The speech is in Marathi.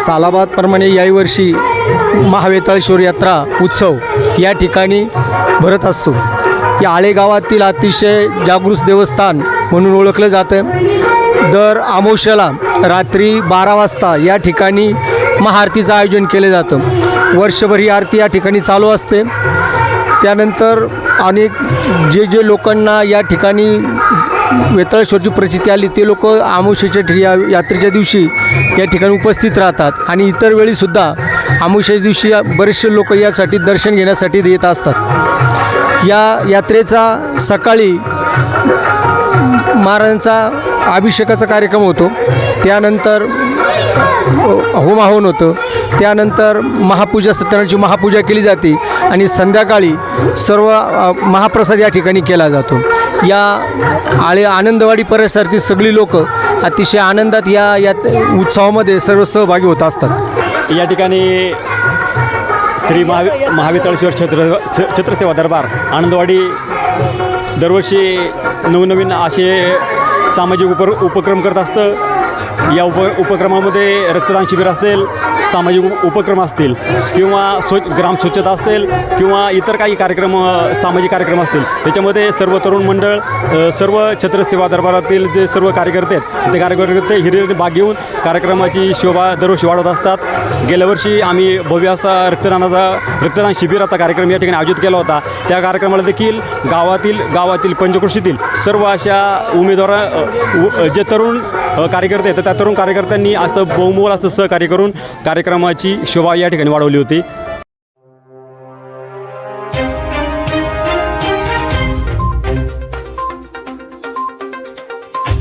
सालाबादप्रमाणे याही वर्षी महावेताळेश्वर यात्रा उत्सव या ठिकाणी भरत असतो. या आळेगावातील अतिशय जागृत देवस्थान म्हणून ओळखलं जातं. दर अमावस्याला रात्री बारा वाजता या ठिकाणी महाआरतीचं आयोजन केलं जातं. वर्षभर ही आरती या ठिकाणी चालू असते. त्यानंतर अनेक जे जे लोकांना या ठिकाणी वेताळेश्वरची प्रचिती आली ते लोक आमुष्याच्या ठि या यात्रेच्या दिवशी या ठिकाणी उपस्थित राहतात आणि इतर वेळीसुद्धा आमुष्याच्या दिवशी बरेचसे लोक यासाठी दर्शन घेण्यासाठी येत असतात. या यात्रेचा सकाळी महाराजांचा अभिषेकाचा कार्यक्रम होतो. त्यानंतर होमाहवन होतं. त्यानंतर महापूजा सत्यनारायणची महापूजा केली जाते आणि संध्याकाळी सर्व महाप्रसाद या ठिकाणी केला जातो. या आळे आनंदवाडी परिसरातील सगळी लोक अतिशय आनंदात या या उत्सवामध्ये सर्व सहभागी होत असतात. या ठिकाणी श्री महावि महावितळेश्वर छत्र छत्रसेवा दरबार आनंदवाडी दरवर्षी नवनवीन असे सामाजिक उप उपक्रम करत असतं. या उप उपक्रमामध्ये रक्तदान शिबिर असेल सामाजिक उपक्रम असतील किंवा स्वच्छ ग्राम स्वच्छता असेल किंवा इतर काही कार्यक्रम सामाजिक कार्यक्रम असतील त्याच्यामध्ये सर्व तरुण मंडळ सर्व सर्व छत्रसेवा दरबारातील जे सर्व कार्यकर्ते आहेत ते कार्यकर्ते हिरिरीने भाग घेऊन कार्यक्रमाची शोभा दरवर्षी वाढवत असतात. गेल्या वर्षी आम्ही भव्य असा रक्तदानाचा रक्तदान शिबिराचा कार्यक्रम या ठिकाणी आयोजित केला होता. त्या कार्यक्रमाला देखील गावातील गावातील पंचकृषीतील सर्व अशा उमेदवार जे तरुण कार्यकर्ते आहेत त्या तरुण कार्यकर्त्यांनी असं बहुमोल असं सहकार्य करून कार्यक्रमाची शोभा या ठिकाणी वाढवली होती.